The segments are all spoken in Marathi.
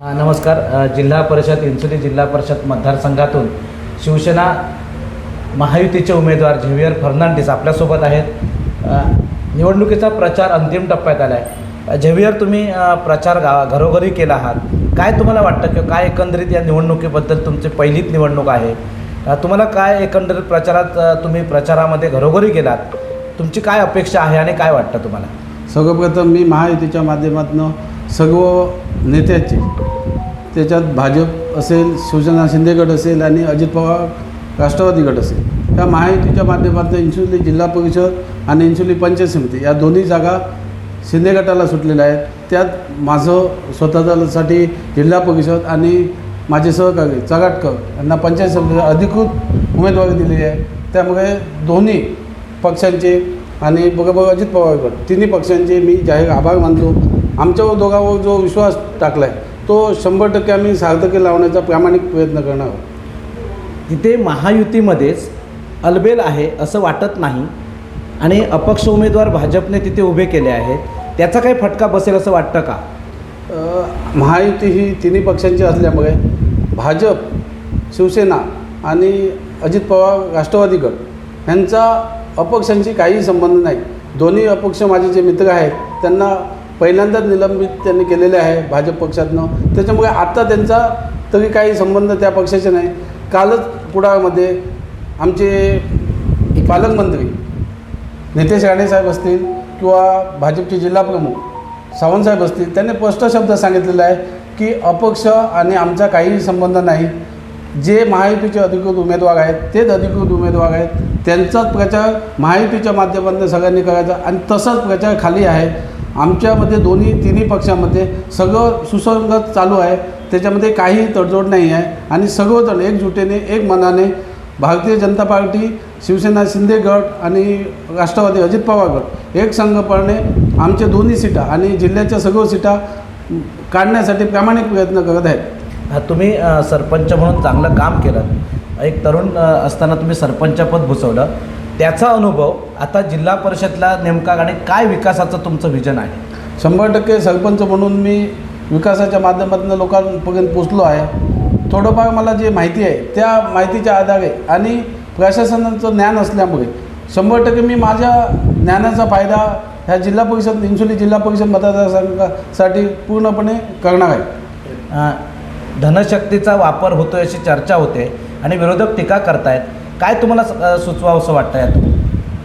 नमस्कार. जिल्हा परिषद इन्सुली जिल्हा परिषद मतदारसंघातून शिवसेना महायुतीचे उमेदवार झेवियर फर्नांडिस आपल्यासोबत आहेत. निवडणुकीचा प्रचार अंतिम टप्प्यात आला आहे झेवियर तुम्ही प्रचार गा घरोघरी केला आहात. काय तुम्हाला वाटतं किंवा काय एकंदरीत या निवडणुकीबद्दल तुमची पहिलीच निवडणूक आहे? तुम्हाला काय एकंदरीत प्रचारात तुम्ही प्रचारामध्ये घरोघरी गेलात? तुमची काय अपेक्षा आहे आणि काय वाटतं तुम्हाला? सर्वप्रथम मी महायुतीच्या माध्यमातून सर्व नेत्याचे त्याच्यात भाजप असेल शिवसेना शिंदे गट असेल आणि अजित पवार राष्ट्रवादी गट असेल त्या महायुतीच्या माध्यमातून इन्सुली जिल्हा परिषद आणि इन्सुली पंचायत समिती या दोन्ही जागा शिंदे गटाला सुटलेल्या आहेत. त्यात माझं स्वतःसाठी जिल्हा परिषद आणि माझे सहकारी चगाटकर यांना पंचायत समिती अधिकृत उमेदवारी दिलेली आहे. त्यामुळे दोन्ही पक्षांचे आणि बरोबर अजित पवार गट तिन्ही पक्षांचे मी जाहीर आभार मानतो. आमच्यावर दोघांवर जो विश्वास टाकला आहे तो शंभर टक्के आम्ही सार्थकी लावण्याचा प्रामाणिक प्रयत्न करणार आहोत. तिथे महायुतीमध्येच अलबेल आहे असं वाटत नाही आणि अपक्ष उमेदवार भाजपने तिथे उभे केले आहेत. त्याचा काही फटका बसेल असं वाटतं का? महायुती ही तिन्ही पक्षांची असल्यामुळे भाजप शिवसेना आणि अजित पवार राष्ट्रवादी गट यांचा अपक्षांशी काहीही संबंध नाही. दोन्ही अपक्ष माझे जे मित्र आहेत त्यांना पहिल्यांदाच निलंबित त्यांनी केलेले आहे भाजप पक्षातनं. त्याच्यामुळे आत्ता त्यांचा तरी काही संबंध त्या पक्षाचे नाही. कालच कुडाळमध्ये आमचे पालकमंत्री नितेश राणेसाहेब असतील किंवा भाजपचे जिल्हाप्रमुख सावंतसाहेब असतील त्यांनी स्पष्ट शब्द सांगितलेला आहे की अपक्ष आणि आमचा काहीही संबंध नाही. जे महायुतीचे अधिकृत उमेदवार आहेत तेच अधिकृत उमेदवार आहेत त्यांचाच प्रचार महायुतीच्या माध्यमातून सगळ्यांनी करायचा आणि तसाच प्रचार खाली आहे. आमच्यामध्ये दोन्ही तिन्ही पक्षामध्ये सगळं सुसंगत चालू आहे. त्याच्यामध्ये काहीही तडजोड नाही आहे. आणि सगळंजण एकजुटीने एक मनाने भारतीय जनता पार्टी शिवसेना शिंदे गट आणि राष्ट्रवादी अजित पवार गट एक संघपणे आमच्या दोन्ही सीटा आणि जिल्ह्याच्या सर्व सीटा काढण्यासाठी प्रामाणिक प्रयत्न करत आहेत. तुम्ही सरपंच म्हणून चांगलं काम केलं. एक तरुण असताना तुम्ही सरपंचपद भूसवलं त्याचा अनुभव आता जिल्हा परिषदला नेमका आणि काय विकासाचं तुमचं विजन आहे? शंभर टक्के सरपंच म्हणून मी विकासाच्या माध्यमातून लोकांपर्यंत पोचलो आहे. थोडंफार मला जे माहिती आहे त्या माहितीच्या आधारे आणि प्रशासनाचं ज्ञान असल्यामुळे शंभर टक्के मी माझ्या ज्ञानाचा फायदा ह्या जिल्हा परिषद इन्सुली जिल्हा परिषद मतदारसंघासाठी पूर्णपणे करणार आहे. धनशक्तीचा वापर होतोय अशी चर्चा होते आणि विरोधक टीका करतायत. काय तुम्हाला स- सुचवावं असं वाटतं यातून?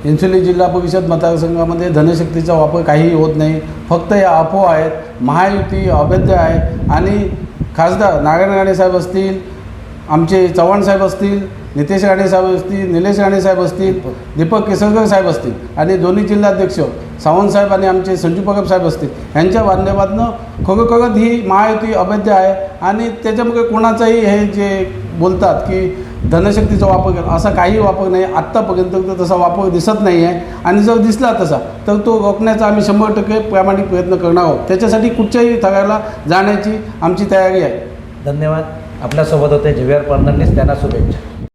चिंचोली जिल्हा परिषद मतदारसंघामध्ये धनशक्तीचा वापर काहीही होत नाही. फक्त या अफवा आहेत महायुती अभेद्य आहे आणि खासदार नारायण राणे साहेब असतील आमचे चव्हाण साहेब असतील नितेश राणे साहेब असतील निलेश राणे साहेब असतील दीपक. केसरकर साहेब असतील आणि दोन्ही जिल्हाध्यक्ष सावंत साहेब आणि आमचे संजू पगब साहेब असतील यांच्या माध्यमातून खरोखरच ही महायुती अवैध आहे आणि त्याच्यामुळे कोणाचाही हे जे बोलतात की धनशक्तीचा वापर असा काही वापर नाही आत्तापर्यंत तर तसा वापर दिसत नाही आहे आणि जर दिसला तसा तर तो रोखण्याचा आम्ही शंभर टक्के प्रामाणिक प्रयत्न करणार आहोत. त्याच्यासाठी कुठच्याही थराला जाण्याची आमची तयारी आहे. धन्यवाद. आपल्यासोबत होते झेवियर फर्नांडिस त्यांना शुभेच्छा.